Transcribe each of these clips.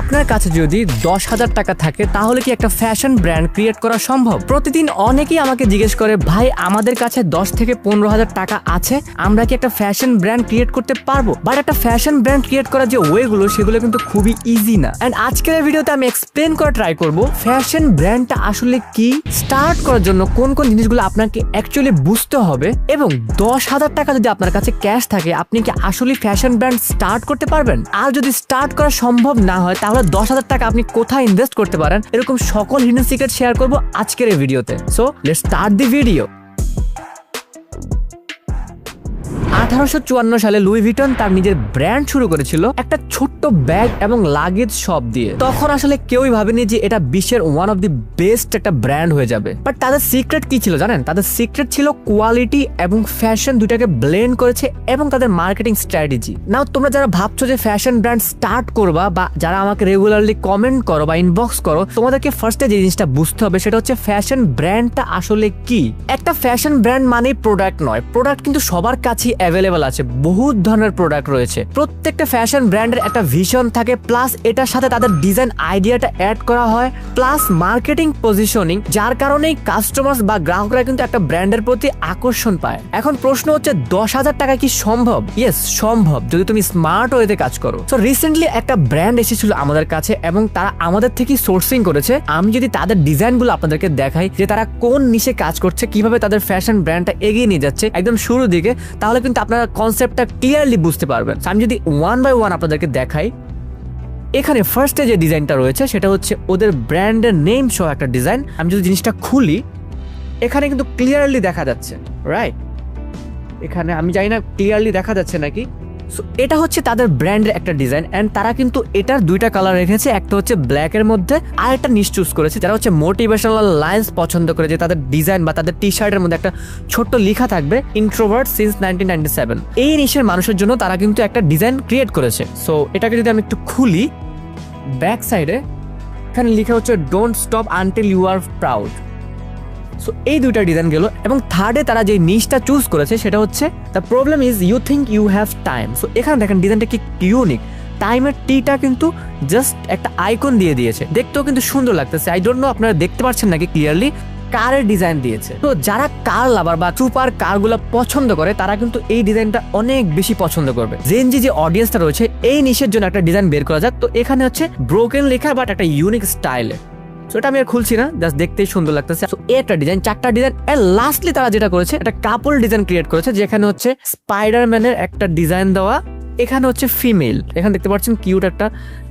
আপনার কাছে যদি দশ হাজার টাকা থাকে, তাহলে কি একটা ফ্যাশন ব্র্যান্ড ক্রিয়েট করা সম্ভব? প্রতিদিন অনেকেই আমাকে জিজ্ঞেস করে, ভাই, আমাদের কাছে দশ থেকে পনেরো হাজার টাকা আছে, আমরা কি একটা ফ্যাশন ব্র্যান্ড ক্রিয়েট করতে পারব? বাট একটা ফ্যাশন ব্র্যান্ড ক্রিয়েট করার যে ওয়েগুলো সেগুলো কিন্তু খুবই ইজি না। অ্যান্ড আজকের ভিডিওতে আমি এক্সপ্লেন করা ট্রাই করব ফ্যাশন ব্র্যান্ডটা আসলে কি? স্টার্ট করার জন্য কোন কোন জিনিসগুলো আপনাকে অ্যাকচুয়ালি বুঝতে হবে, এবং দশ হাজার টাকা যদি আপনার কাছে ক্যাশ থাকে, আপনি কি আসলে ফ্যাশন ব্র্যান্ড স্টার্ট করতে পারবেন? আর যদি স্টার্ট করা সম্ভব না হয় তাহলে দশ হাজার টাকা আপনি কোথায় ইনভেস্ট করতে পারেন? এরকম সকল হিডেন সিক্রেট শেয়ার করব আজকের এই ভিডিওতে so let start the video আঠারোশো চুয়ান্ন সালে লুই ভিটন তার নিজের ব্র্যান্ড শুরু করেছিল একটা ছোট্ট ব্যাগ এবং লাগেজ শপ দিয়ে। তখন আসলে কেউই ভাবেনি যে এটা বিশ্বের ওয়ান অফ দি বেস্ট একটা ব্র্যান্ড হয়ে যাবে। বাট তাদের সিক্রেট কি ছিল জানেন? তাদের সিক্রেট ছিল কোয়ালিটি এবং ফ্যাশন দুটাকে ব্লেন্ড করেছে এবং তাদের মার্কেটিং স্ট্র্যাটেজি নাও তোমরা যারা ভাবছ যে ফ্যাশন ব্র্যান্ড স্টার্ট করবা বা যারা আমাকে রেগুলারলি কমেন্ট করো বা ইনবক্স করো, তোমাদেরকে ফার্স্টে যে জিনিসটা বুঝতে হবে সেটা হচ্ছে ফ্যাশন ব্র্যান্ডটা আসলে কি? একটা ফ্যাশন ব্র্যান্ড মানে প্রোডাক্ট নয়। প্রোডাক্ট কিন্তু সবার কাছেই অ্যাভেলেবল আছে। বহুত ধরনের প্রোডাক্ট রয়েছে। প্রত্যেকটা ফ্যাশন ব্র্যান্ডের একটা ভিশন থাকে প্লাস এটার সাথে তাদের ডিজাইন আইডিয়াটা অ্যাড করা হয় প্লাস মার্কেটিং পজিশনিং যার কারণেই কাস্টমার্স বা গ্রাহকরা কিন্তু একটা ব্র্যান্ডের প্রতি আকর্ষণ পায়। এখন প্রশ্ন হচ্ছে, দশ হাজার টাকা কি সম্ভব? ইয়েস সম্ভব, যদি তুমি স্মার্ট ওয়েতে কাজ করো। তো রিসেন্টলি একটা ব্র্যান্ড এসেছিল আমাদের কাছে এবং তারা আমাদের থেকেই সোর্সিং করেছে। আমি যদি তাদের ডিজাইনগুলো আপনাদেরকে দেখাই, যে তারা কোন নিশে কাজ করছে, কীভাবে তাদের ফ্যাশন ব্র্যান্ডটা এগিয়ে নিয়ে যাচ্ছে, একদম শুরুর দিকে, তাহলে কিন্তু আপনারা কনসেপ্টটা ক্লিয়ারলি বুঝতে পারবেন। আমি যদি ওয়ান বাই ওয়ান আপনাদেরকে দেখাই, এখানে ফার্স্টে যে ডিজাইনটা রয়েছে, সেটা হচ্ছে ওদের ব্র্যান্ডের নেম সহ একটা ডিজাইন আমি যদি জিনিসটা খুলি, এখানে কিন্তু ক্লিয়ারলি দেখা যাচ্ছে রাইট এখানে আমি জানি না ক্লিয়ারলি দেখা যাচ্ছে নাকি? সো এটা হচ্ছে তাদের ব্র্যান্ডের একটা ডিজাইন অ্যান্ড তারা কিন্তু এটার দুইটা কালার রেখেছে। একটা হচ্ছে ব্ল্যাকের মধ্যে আর একটা নিচ চুজ করেছে। যারা হচ্ছে মোটিভেশনাল লাইন্স পছন্দ করে যে তাদের ডিজাইন বা তাদের টি শার্টের মধ্যে একটা ছোট্ট লেখা থাকবে introvert since nineteen ninety seven এই নিশের মানুষের জন্য তারা কিন্তু একটা ডিজাইন ক্রিয়েট করেছে। সো এটাকে যদি আমি একটু খুলি ব্যাক সাইডে এখানে লেখা হচ্ছে don't stop until you are proud so এই দুইটা ডিজাইন গেল এবং থার্ডে তারা যে নিচটা চুজ করেছে সেটা হচ্ছে the problem is you think you have time so এখানে দেখেন ডিজাইনটা কি ইউনিক টাইমের টিটা কিন্তু জাস্ট একটা আইকন দিয়ে দিয়েছে। দেখতেও কিন্তু সুন্দর লাগতেছে। আই ডোন্ট নো আপনারা দেখতে পাচ্ছেন নাকি ক্লিয়ারলি কারের ডিজাইন দিয়েছে। তো যারা কার লাভার বা সুপার কারগুলো পছন্দ করে, তারা কিন্তু এই ডিজাইনটা অনেক বেশি পছন্দ করবে। জেনজি যে অডিয়েন্সটা রয়েছে, এই নিশের জন্য একটা ডিজাইন বের করা যাক। তো এখানে হচ্ছে ব্রোকেন লেখা বাট একটা ইউনিক স্টাইলে সো এটা আমি আর খুলছি না জাস্ট দেখতেই সুন্দর লাগতেছে। সো একটা ডিজাইন চারটা ডিজাইন এর লাস্টলি তারা যেটা করেছে একটা কাপল ডিজাইন ক্রিয়েট করেছে, যেখানে হচ্ছে স্পাইডারম্যানের একটা ডিজাইন দেওয়া এখানে হচ্ছে ফিমেল এখানে দেখতে পাচ্ছেন কিউট একটা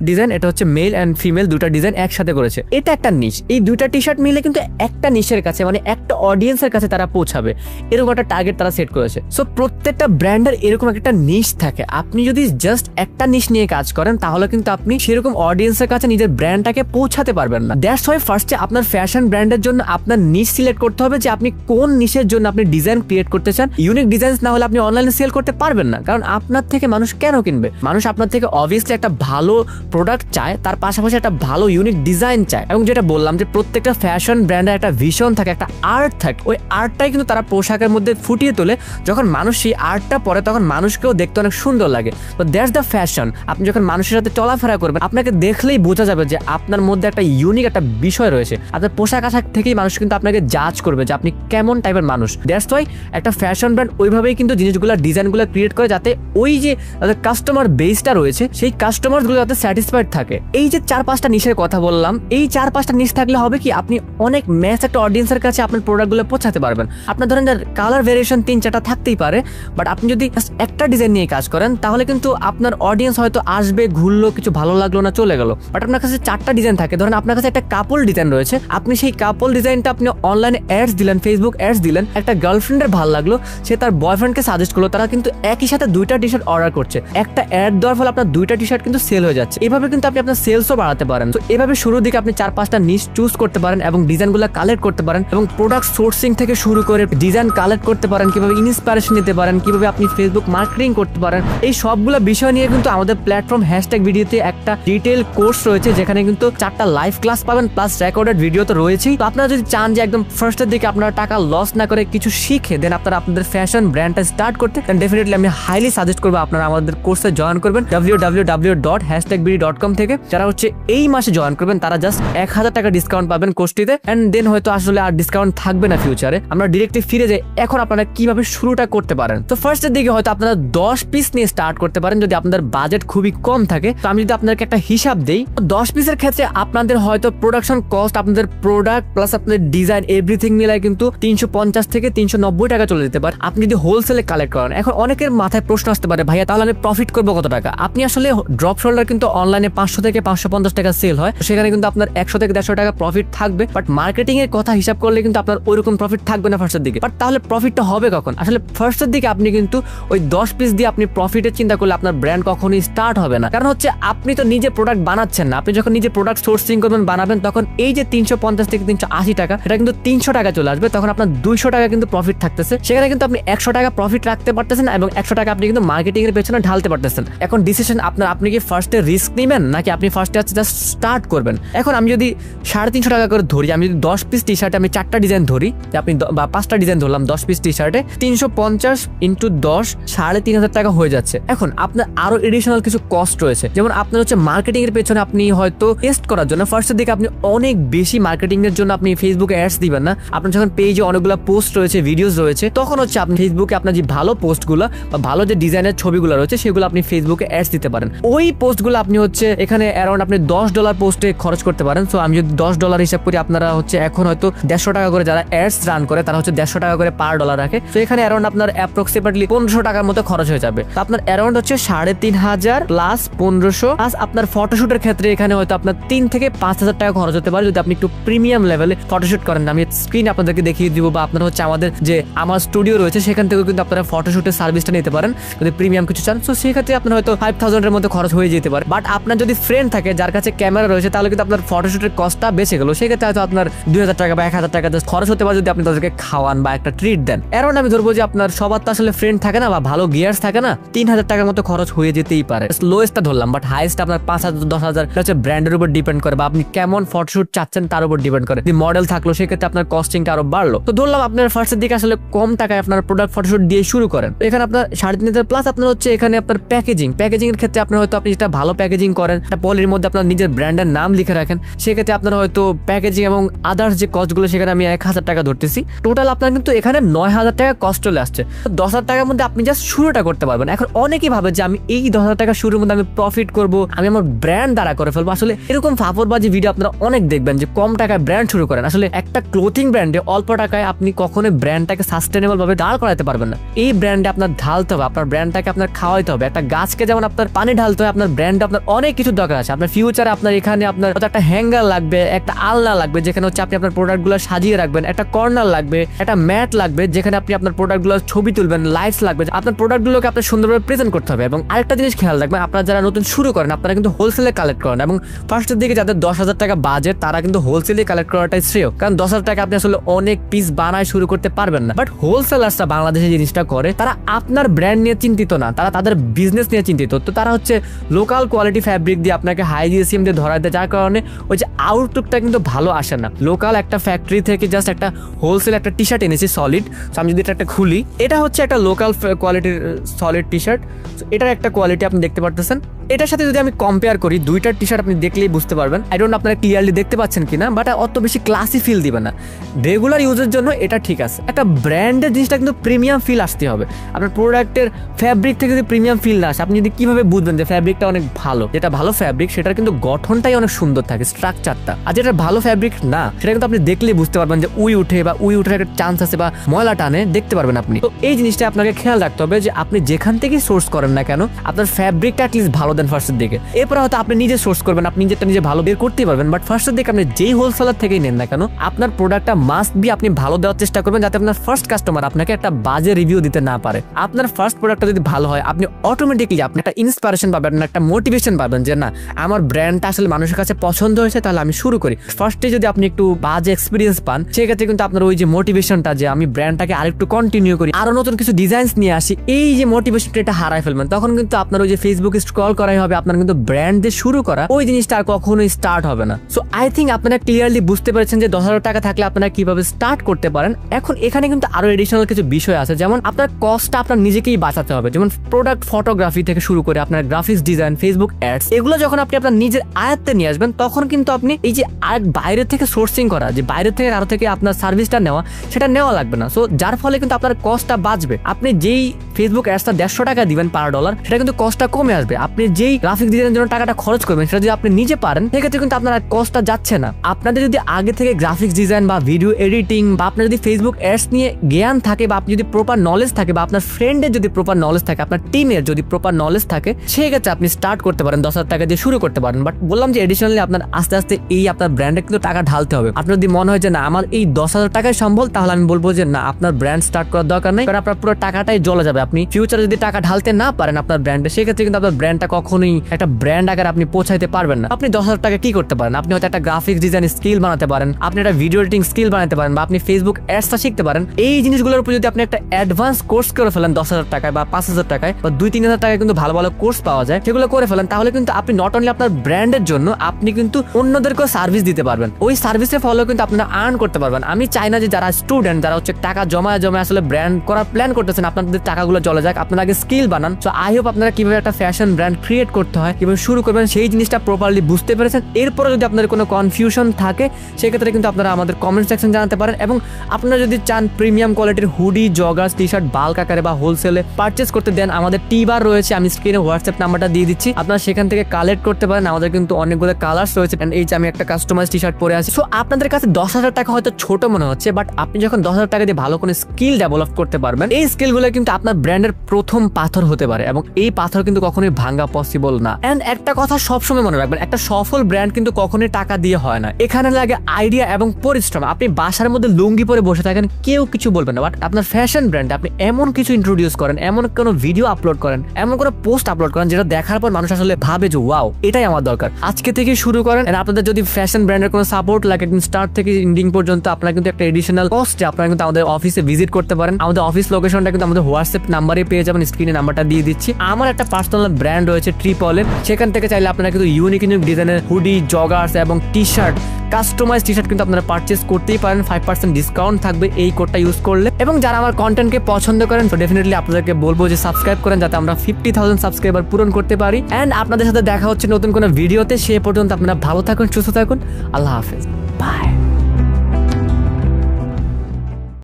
ডিজাইন এটা হচ্ছে মেল অ্যান্ড ফিমেল দুটা ডিজাইন একসাথে করেছে। এটা একটা নিশ এই দুইটা টি শার্ট মিলে কিন্তু একটা নিশের কাছে মানে একটা অডিয়েন্সের কাছে তারা পৌঁছাবে। এরকম একটা টার্গেট তারা সেট করেছে। সো প্রত্যেকটা ব্র্যান্ডের এরকম একটা নিশ থাকে। আপনি যদি জাস্ট একটা নিশ নিয়ে কাজ করেন, তাহলে কিন্তু আপনি সেরকম অডিয়েন্সের কাছে নিজের ব্র্যান্ডটাকে পৌঁছাতে পারবেন না। দ্যাটস ওয়াই ফার্স্টে আপনার ফ্যাশন ব্র্যান্ডের জন্য আপনার নিশ সিলেক্ট করতে হবে যে আপনি কোন নিশের জন্য আপনি ডিজাইন ক্রিয়েট করতে চান। ইউনিক ডিজাইন না হলে আপনি অনলাইনে সেল করতে পারবেন না। কারণ আপনার থেকে মানুষ কেন কিনবে? মানুষ আপনার থেকে অবভিয়াসলি একটা ভালো প্রোডাক্ট চায়, তার পাশাপাশি একটা ভালো ইউনিক ডিজাইন চায়। এবং যেটা বললাম যে প্রত্যেকটা ফ্যাশন ব্র্যান্ডের একটা ভিশন থাকে, একটা আর্ট থাকে। ওই আর্টটাই কিন্তু তারা পোশাকের মধ্যে ফুটিয়ে তোলে। যখন মানুষ সেই আর্টটা পরে, তখন মানুষকেও দেখতে অনেক সুন্দর লাগে। তো দ্যাটস দ্য ফ্যাশন আপনি যখন মানুষের সাথে চলাফেরা করবেন, আপনাকে দেখলেই বোঝা যাবে যে আপনার মধ্যে একটা ইউনিক একটা বিষয় রয়েছে। আপনার পোশাক আশাক থেকেই মানুষ কিন্তু আপনাকে জাজ করবে যে আপনি কেমন টাইপের মানুষ। দ্যাটস ওয়াই একটা ফ্যাশন ব্র্যান্ড ওইভাবেই কিন্তু জিনিসগুলো ডিজাইনগুলো ক্রিয়েট করে যাতে ওই যে তাদের কাস্টমার বেসটা রয়েছে, সেই কাস্টমারগুলো যাতে স্যাটিসফাইড থাকে। এই যে চার পাঁচটা নিশের কথা বললাম, এই চার পাঁচটা নিশ থাকলে হবে কি, আপনি অনেক ম্যাচ একটা অডিয়েন্সের কাছে আপনার প্রোডাক্টগুলো পৌঁছাতে পারবেন। আপনার ধরেন কালার ভেরিয়েশন তিন চারটা থাকতেই পারে বাট আপনি যদি একটা ডিজাইন নিয়ে কাজ করেন, তাহলে কিন্তু আপনার অডিয়েন্স হয়তো আসবে, ঘুরলো, কিছু ভালো লাগল না, চলে গেল। বাট আপনার কাছে চারটা ডিজাইন থাকে, ধরেন আপনার কাছে একটা কাপল ডিজাইন রয়েছে, আপনি সেই কাপল ডিজাইনটা আপনি অনলাইনে অ্যাডস দিলেন ফেসবুক অ্যাডস দিলেন, একটা গার্লফ্রেন্ডের ভালো লাগল, সে তার বয়ফ্রেন্ডকে সাজেস্ট করল, তারা কিন্তু একই সাথে দুইটা টি শার্ট অর্ডার করছে। একটা অ্যাড দেওয়ার ফলে আপনার দুইটা টি শার্ট কিন্তু সেল হয়ে যাচ্ছে। এভাবে কিন্তু আপনি আপনার সেলসও বাড়াতে পারেন। তো এভাবে শুরুর দিকে আপনি চার পাঁচটা নিশ চুজ করতে পারেন এবং ডিজাইনগুলো কালেক্ট করতে পারেন এবং প্রোডাক্ট সোর্সিং থেকে শুরু করে ডিজাইন কালেক্ট করতে পারেন, কীভাবে ইন্সপিরেশন নিতে পারেন, কীভাবে আপনি ফেসবুক মার্কেটিং করতে পারেন, এই সবগুলো বিষয় নিয়ে কিন্তু আমাদের প্ল্যাটফর্ম হ্যাশট্যাগ ভিডিওতে একটা ডিটেল কোর্স রয়েছে, যেখানে কিন্তু চারটা লাইভ ক্লাস পাবেন প্লাস রেকর্ডেড ভিডিও তো রয়েছেই। তো আপনারা যদি চান যে একদম ফার্স্টের দিকে আপনারা টাকা লস না করে কিছু শিখে দেন আপনারা আপনাদের ফ্যাশন ব্র্যান্ডটা স্টার্ট করতে দেন ডেফিনেটলি আমি হাইলি সাজেস্ট করব আপনারা আমাদের আমাদের কোর্সে জয়েন করবেন W W W dot dot com থেকে। যারা হচ্ছে এই মাসে জয়েন করবেন, তারা জাস্ট এক হাজার টাকা ডিসকাউন্ট পাবেন কোর্সটিতে অ্যান্ড দেন হয়তো আসলে আর ডিসকাউন্ট থাকবে না ফিউচারে আমরা ডিরেক্টলি ফিরে যাই, এখন আপনারা কীভাবে শুরুটা করতে পারেন। তো ফার্স্টের দিকে হয়তো আপনারা দশ পিস নিয়ে স্টার্ট করতে পারেন, যদি আপনাদের বাজেট খুবই কম থাকে। তো আমি যদি আপনাদেরকে একটা হিসাব দেই, দশ পিসের ক্ষেত্রে আপনাদের হয়তো প্রোডাকশন কস্ট আপনাদের প্রোডাক্ট প্লাস আপনাদের ডিজাইন এভরিথিং মিলাই কিন্তু তিনশো পঞ্চাশ থেকে তিনশো নব্বই টাকা চলে যেতে পারে। আপনি যদি হোলসেলে কালেক্ট করেন, এখন অনেকের মাথায় প্রশ্ন আসতে পারে, ভাইয়া, তাহলে প্রফিট করব কত টাকা? আপনি আসলে ড্রপ শোল্ডার কিন্তু অনলাইনে পাঁচশো থেকে পাঁচশো পঞ্চাশ টাকা সেল হয়। সেখানে কিন্তু আপনার একশো থেকে দেড়শো টাকা প্রফিট থাকবে। বাট মার্কেটিং এর কথা হিসাব করলে কিন্তু আপনার ওইরকম প্রফিট থাকবে না ফার্স্টের দিকে। বাট তাহলে প্রফিটটা হবে কখন? আসলে ফার্স্টের দিকে আপনি কিন্তু ওই দশ পিস দিয়ে আপনি প্রফিটের চিন্তা করলে আপনার ব্র্যান্ড কখনোই স্টার্ট হবে না। কারণ হচ্ছে আপনি তো নিজে প্রোডাক্ট বানাচ্ছেন না। আপনি যখন নিজে প্রোডাক্ট সোর্সিং করবেন, বানাবেন, তখন এই যে তিনশো পঞ্চাশ থেকে তিনশো আশি টাকা এটা কিন্তু তিনশো টাকা চলে আসবে। তখন আপনার দুইশো টাকা কিন্তু প্রফিট থাকতেছে। সেখানে কিন্তু আপনি একশো টাকা প্রফিট রাখতে পারতেছেন এবং একশো টাকা আপনি কিন্তু মার্কেটিং এর পেছনে ঢালতে পারতেছেন। এখন ডিসিশন আপনার, আপনি কি ফার্স্টে রিস্ক নেবেন, নাকি আপনি ফার্স্টে হচ্ছে জাস্ট স্টার্ট করবেন? এখন আমি যদি সাড়ে তিনশো টাকা করে ধরি, আমি যদি দশ পিস টি শার্টে আমি চারটা ডিজাইন ধরি আপনি বা পাঁচটা ডিজাইন ধরলাম দশ পিস টি শার্টে তিনশো পঞ্চাশ ইন্টু দশ, সাড়ে তিন হাজার টাকা হয়ে যাচ্ছে। এখন আপনার আরও এডিশনাল কিছু কস্ট রয়েছে। যেমন আপনার হচ্ছে মার্কেটিং এর পেছনে আপনি হয়তো টেস্ট করার জন্য ফার্স্টের দিকে আপনি অনেক বেশি মার্কেটিং এর জন্য আপনি ফেসবুকে অ্যাডস দিবেন না। আপনার যখন পেজে অনেকগুলো পোস্ট রয়েছে ভিডিওস রয়েছে, তখন হচ্ছে আপনি ফেসবুকে আপনার যে ভালো পোস্টগুলো বা ভালো যে ডিজাইনের ছবিগুলো রয়েছে, সেগুলো আপনি ফেসবুকে অ্যাডস দিতে পারেন। ওই পোস্টগুলো আপনি হচ্ছে এখানে অ্যারাউন্ড আপনি দশ ডলার পোস্টে খরচ করতে পারেন। সো আমি যদি দশ ডলার হিসাব করি, আপনারা হচ্ছে এখন হয়তো দেড়শো টাকা করে যারা অ্যাডস রান করে, তারা হচ্ছে দেড়শো টাকা করে পার ডলার রাখে। তো এখানে অ্যারাউন্ড আপনার অ্যাপ্রক্সিমেটলি পনেরোশো টাকার মতো খরচ হয়ে যাবে। তো আপনার অ্যারাউন্ড হচ্ছে সাড়ে তিন হাজার প্লাস পনেরোশো প্লাস আপনার ফটোশুটের ক্ষেত্রে এখানে হয়তো আপনার তিন থেকে পাঁচ হাজার টাকা খরচ হতে পারে। যদি আপনি একটু প্রিমিয়াম লেভেলে ফটোশুট করেন, আমি স্ক্রিন আপনাদেরকে দেখিয়ে দিব বা আপনার হচ্ছে আমাদের যে আমার স্টুডিও রয়েছে, সেখান থেকেও কিন্তু আপনারা ফটোশুটের সার্ভিসটা নিতে পারেন। যদি প্রিমিয়াম কিছু চান তো সেক্ষেত্রে আপনার হয়তো ফাইভ থাউজেন্ডের মধ্যে খরচ হয়ে যেতে পারে। বাট আপনার যদি ফ্রেন্ড থাকে, যার কাছে ক্যামেরা রয়েছে, তাহলে কিন্তু আপনার ফটোশুটের কস্টটা বেঁচে গেল। সেক্ষেত্রে হয়তো আপনার দুই হাজার টাকা বা এক হাজার টাকা খরচ হতে পারে যদি আপনি তাদেরকে খাওয়ান বা একটা ট্রিট দেন। এরকম আমি ধরবো যে আপনার সবার তো আসলে ফ্রেন্ড থাকে না বা ভালো গিয়ার্স থাকে না, তিন হাজার টাকার মতো খরচ হয়ে যেতেই পারে। লোয়েস্টটা ধরলাম বাট হাইস্ট আপনার পাঁচ হাজার, দশ হাজার হচ্ছে ব্র্যান্ডের উপর ডিপেন্ড করে বা আপনি কেমন ফটোশুট চাচ্ছেন তার উপর ডিপেন্ড করে। যদি মডেল থাকল, সেক্ষেত্রে আপনার কস্টিংটা আরও বাড়লো। তো ধরলাম, আপনার ফার্স্টের দিকে আসলে কম টাকায় আপনার প্রোডাক্ট ফটোশুট দিয়ে শুরু করেন। এখানে আপনার সাড়ে তিন হাজার প্লাস আপনার হচ্ছে এখানে আপনার প্যাকেজিং প্যাকেজিং এর ক্ষেত্রে আপনার হয়তো আপনি যেটা ভালো প্যাকেজিং করেন পলির মধ্যে আপনার নিজের ব্র্যান্ডের নাম লিখে রাখেন, সেক্ষেত্রে আপনার হয়তো প্যাকেজিং এবং আদার্স যে কস্টগুলো সেখানে আমি এক হাজার টাকা ধরতেছি। টোটাল আপনার কিন্তু এখানে নয় হাজার টাকা কস্ট চলে আসছে। দশ হাজার টাকার মধ্যে আপনি জাস্ট শুরুটা করতে পারবেন। এখন অনেকেই ভাবে যে আমি এই দশ হাজার টাকা শুরুর মধ্যে আমি প্রফিট করব, আমি আমার ব্র্যান্ড দ্বারা করে ফেলব। আসলে এরকম ফাফরবাজি ভিডিও আপনারা অনেক দেখবেন যে কম টাকায় ব্র্যান্ড শুরু করেন। আসলে একটা ক্লোথিং ব্র্যান্ডে অল্প টাকায় আপনি কখনোই ব্র্যান্ডটাকে সাস্টেনেবল ভাবে দাঁড় করাতে পারবেন না। এই ব্র্যান্ডে আপনার ঢালতে হবে। আপনার ব্র্যান্ডটাকে আপনার খাওয়াইতে হবে। একটা গাছকে যেমন আপনার পানি ঢালতে হয়, আপনার ব্র্যান্ড আপনার অনেক কিছু দরকার আছে। আপনার ফিউচারে আপনার এখানে আপনার একটা হ্যাঙ্গার লাগবে, একটা আলনা লাগবে, যেখানে হচ্ছে আপনি আপনার প্রোডাক্টগুলো সাজিয়ে রাখবেন, একটা কর্নার লাগবে, একটা ম্যাট লাগবে, যেখানে আপনি আপনার প্রোডাক্টগুলো ছবি তুলবেন লাইটস লাগবে। আপনার প্রোডাক্টগুলোকে আপনার সুন্দরভাবে প্রেজেন্ট করতে হবে এবং আরেকটা জিনিস খেয়াল রাখবেন, আপনারা যারা নতুন শুরু করেন, আপনারা কিন্তু হোলসেলে কালেক্ট করেন এবং ফার্স্টের দিকে যাদের দশ হাজার টাকা বাজেট তারা কিন্তু হোলসেলে কালেক্ট করাটাই শ্রেয়। কারণ দশ হাজার টাকা আপনি আসলে অনেক পিস বানায় শুরু করতে পারবেন না। বাট হোলসেলার্সরা বাংলাদেশে জিনিসটা করে, তারা আপনার ব্র্যান্ড নিয়ে চিন্তিত না। তারা তাদের বিজনেস নিয়ে চিন্তিত। তো তারা হচ্ছে লোকাল কোয়ালিটি ফ্যাব্রিক দিয়ে আপনাকে হাই জিএসএম দিয়ে ধরা দেয়, যার কারণে ওই যে আউটলুকটা কিন্তু ভালো আসে না। লোকাল একটা ফ্যাক্টরি থেকে জাস্ট একটা হোলসেল একটা টি শার্ট এনেছি সলিড সো আমি যদি এটা একটা খুলি, এটা হচ্ছে একটা লোকাল কোয়ালিটির সলিড টি শার্ট এটার একটা কোয়ালিটি আপনি দেখতে পারতেছেন। এটার সাথে যদি আমি কম্পেয়ার করি, দুইটার টি শার্ট আপনি দেখলেই বুঝতে পারবেন। আই ডোন্ট আপনারা ক্লিয়ারলি দেখতে পাচ্ছেন কিনা বাট অত বেশি ক্লাসি ফিল দিবে না। রেগুলার ইউজের জন্য এটা ঠিক আছে। একটা ব্র্যান্ডের জিনিসটা কিন্তু প্রিমিয়াম ফিল আসতে হবে। আপনার প্রোডাক্টের ফ্যাব্রিক থেকে যদি প্রিমিয়াম ফিল না আসে, আপনি যদি কীভাবে বুঝবেন যে ফ্যাব্রিকটা অনেক ভালো? যেটা ভালো ফ্যাব্রিক সেটার কিন্তু গঠনটাই অনেক সুন্দর থাকে স্ট্রাকচারটা আর যেটা ভালো ফ্যাব্রিক না, সেটা কিন্তু আপনি দেখলেই বুঝতে পারবেন যে উই উঠে বা উই উঠে একটা চান্স আছে বা ময়লা টানে, দেখতে পারবেন আপনি। তো এই জিনিসটা আপনাকে খেয়াল রাখতে হবে যে আপনি যেখান থেকে সোর্স করেন না কেন, আপনার ফ্যাব্রিকটা অ্যাটলিস্ট ভালো দেন ফার্স্টের দিকে। এরপরে হয়তো আপনি নিজে সোর্স করবেন, আপনি নিজেরটা নিজে ভালো বের করতেই পারবেন বাট ফার্স্টের দিকে আপনি যেই হোলসেলার থেকেই নেন না কেন, আপনার প্রোডাক্টটা মাস্ট বি আপনি ভালো দেওয়ার চেষ্টা করবেন যাতে আপনার ফার্স্ট কাস্টমার আপনাকে একটা বাজে রিভিউ দিতে না পারে। আপনার ফার্স্ট প্রোডাক্টটা যদি ভালো হয়, আপনি অটোমেটিকলি আপনি একটা ইন্সপিরেশন পাবেন একটা মোটিভেশন পাবেন যে না, আমার ব্র্যান্ডটা আসলে মানুষের কাছে পছন্দ হয়েছে, তাহলে আমি শুরু করি। ফার্স্টে যদি আপনি একটু বাজে এক্সপিরিয়েন্স পান, সেক্ষেত্রে কিন্তু আপনার ওই যে মোটিভেশনটা যে আমি ব্র্যান্ডটাকে আরেকটু কন্টিনিউ করি, আরও নতুন কিছু ডিজাইনস নিয়ে আসি, এই যে মোটিভেশনটা এটা হারাই ফেলবেন। তখন কিন্তু আপনার ওই যে ফেসবুক স্ক্রল করা করাই হবে, আপনার কিন্তু ব্র্যান্ড দিয়ে শুরু করা, ওই জিনিসটা আর কখনোই স্টার্ট হবে না। সো আই থিঙ্ক আপনারা ক্লিয়ারলি বুঝতে পেরেছেন যে দশ টাকা থাকলে আপনারা কীভাবে স্টার্ট করতে পারেন। এখন এখানে কিন্তু আরও এডিশনাল কিছু বিষয় আছে, যেমন আপনার কস্টটা আপনার নিজেকেই বাঁচাতে হবে। যেমন প্রোডাক্ট ফটোগ্রাফি থেকে শুরু করে আপনার গ্রাফিক্স ডিজাইন ফেসবুক অ্যাডস এগুলো যখন আপনি আপনার নিজের আয়ত্তে নিয়ে আসবেন, তখন কিন্তু আপনি এই যে আর বাইরে থেকে সোর্সিং করা, যে বাইরে থেকে কারও থেকে আপনার সার্ভিসটা নেওয়া, সেটা নেওয়া লাগবে না। সো যার ফলে কিন্তু আপনার কস্টটা বাঁচবে। আপনি যেই ফেসবুক অ্যাডসটা দেড়শো টাকা দিবেন পার ডলার সেটা কিন্তু কস্টটা কমে আসবে। আপনি যেই গ্রাফিক ডিজাইনের জন্য টাকাটা খরচ করবেন, সেটা যদি আপনি নিজে পারেন, সেক্ষেত্রে কিন্তু আপনার কস্টটা যাচ্ছে না। আপনাদের যদি আগে থেকে গ্রাফিক্স ডিজাইন বা ভিডিও এডিটিং বা আপনার যদি ফেসবুক অ্যাডস নিয়ে জ্ঞান থাকে বা আপনি যদি প্রপার নলেজ থাকে বা আপনার ফ্রেন্ডের যদি প্রপার নলেজ থাকে, আপনার টিমের যদি প্রপার নলেজ থাকে, সেক্ষেত্রে আপনি স্টার্ট করতে পারেন, দশ হাজার টাকা দিয়ে শুরু করতে পারেন। বাট বললাম যে এডিশনালি আপনার আস্তে আস্তে এই আপনার ব্র্যান্ডে কিন্তু টাকা ঢালতে হবে। আপনার যদি মনে হয় যে না, আমার এই দশ হাজার টাকায় সম্ভব, তাহলে আমি বলব যে না, আপনার ব্র্যান্ড স্টার্ট করার দরকার নেই। কারণ আপনার পুরো টাকাটাই জ্বলে যাবে। আপনি ফিউচারে যদি টাকা ঢালতে না পারেন আপনার ব্র্যান্ডে সেক্ষেত্রে কিন্তু আপনার ব্র্যান্ডটা কখনোই একটা ব্র্যান্ড আকারে আপনি পৌঁছাইতে পারবেন না। আপনি দশ হাজার টাকা কি করতে পারেন? আপনি হয়তো একটা গ্রাফিক্স ডিজাইন স্কিল বানাতে পারেন, আপনি একটা ভিডিও এডিটিং স্কিল বানাতে পারেন বা আপনি ফেসবুক অ্যাডসটা শিখতে পারেন। এই জিনিসগুলোর উপর যদি আপনি একটা অ্যাডভান্স কোর্স করে ফেলেন দশ হাজার টাকায় বা পাঁচ হাজার টাকায় বা দুই, তিন হাজার টাকায় কিন্তু ভালো ভালো কোর্স পাওয়া যায়, সেগুলো করে ফেলেন, তাহলে কিন্তু আপনি নট অনলি আপনার ব্র্যান্ডের জন্য, আপনি কিন্তু অন্যদেরকেও সার্ভিস দিতে পারবেন। ওই সার্ভিসের ফলে কিন্তু আপনারা আর্ন করতে পারবেন। আমি চাই না যে যারা স্টুডেন্ট যারা হচ্ছে টাকা জমায় জমায় আসলে ব্র্যান্ড করার প্ল্যান করতেছেন, আপনাদের টাকাগুলো চলে যাক, আপনারা আগে স্কিল বানান। তো আই হোপ আপনারা কীভাবে একটা ফ্যাশন ব্র্যান্ড ক্রিয়েট করতে হয় কীভাবে শুরু করবেন সেই জিনিসটা প্রপারলি বুঝতে পেরেছেন। এরপরে যদি আপনাদের কোনো কনফিউশন থাকে, সেক্ষেত্রে কিন্তু আপনারা আমাদের কমেন্ট সেকশন জানাতে পারেন এবং আপনারা যদি চান প্রিমিয়াম কোয়ালিটির hoodie joggers T shirt bulk আকারে বা হোলসেলে পারচেস করতে দেন আমাদের টি বার রয়েছে, আমি স্ক্রিনে হোয়াটসঅ্যাপ নাম্বারটা দিয়ে দিচ্ছি। আপনারা সেখান থেকে কালেক্ট করতে পারেন, আমাদের কিন্তু অনেকগুলো কালার্স রয়েছে। এই যে আমি একটা কাস্টমাইজ টি শার্ট পরে আছি। সো আপনাদের কাছে দশ হাজার টাকা হয়তো ছোট মনে হচ্ছে বাট আপনি যখন দশ হাজার টাকা দিয়ে ভালো কোনো স্কিল ডেভেলপ করতে পারবেন, এই স্কিলগুলো কিন্তু আপনার ব্র্যান্ডের প্রথম পাথর হতে পারে এবং এই পাথর কিন্তু কখনোই ভাঙা পসিবল না। এন্ড একটা কথা সবসময় মনে রাখবেন, একটা সফল ব্র্যান্ড কিন্তু কখনোই টাকা দিয়ে হয় না। এখানে লাগে আইডিয়া এবং পরিশ্রম। আপনি বাসার মধ্যে লুঙ্গি পরে বসে থাকেন, কেউ কিছু বলবে না। বাট আপনার ফ্যাশন ব্র্যান্ড আপনি এমন কিছু ইন্ট্রোডিউস করেন, এমন কোনো ভিডিও আপলোড করেন, এমন কোনো পোস্ট আপলোড করেন, যেটা দেখার পর মানুষ আসলে ভাবে যে ওয়াও এটাই আমার দরকার। আজকে থেকে শুরু করেন আপনাদের যদি ফ্যাশন ব্র্যান্ডের কোনো সাপোর্ট লাগে স্টার্ট থেকে এন্ডিং পর্যন্ত আপনারা কিন্তু একটা এডিশনাল কস্টে আপনারা কিন্তু আমাদের অফিসে ভিজিট করতে পারেন। আমাদের অফিস লোকেশনটা কিন্তু আমাদের হোয়াটসঅ্যাপ নাম্বারে পেয়ে যাবেন স্ক্রিনে নাম্বারটা দিয়ে দিচ্ছি। আমার একটা পার্সোনাল ব্র্যান্ড রয়েছে ট্রিপলের সেখান থেকে চাইলে আপনারা কিন্তু ইউনিক ইউনিক ডিজাইনের হুডি জগার্স এবং T shirt customize T shirt কিন্তু আপনারা পারচেস করতেই পারেন। ফাইভ পার্সেন্ট ডিসকাউন্ট থাকবে এই কোডটা ইউজ করলে। এবং যারা আমার কন্টেন্টকে পছন্দ করেন, তো ডেফিনেটলি আপনাদেরকে বলব যে সাবস্ক্রাইব করেন যাতে আমরা ফিফটি থাউজেন্ড সাবস্ক্রাইবার পূরণ করতে পারি। অ্যান্ড আপনাদের সাথে দেখা হচ্ছে নতুন কোনো ভিডিওতে সে পর্যন্ত আপনারা ভালো থাকুন, সুস্থ থাকুন। আল্লাহ হাফেজ। বাই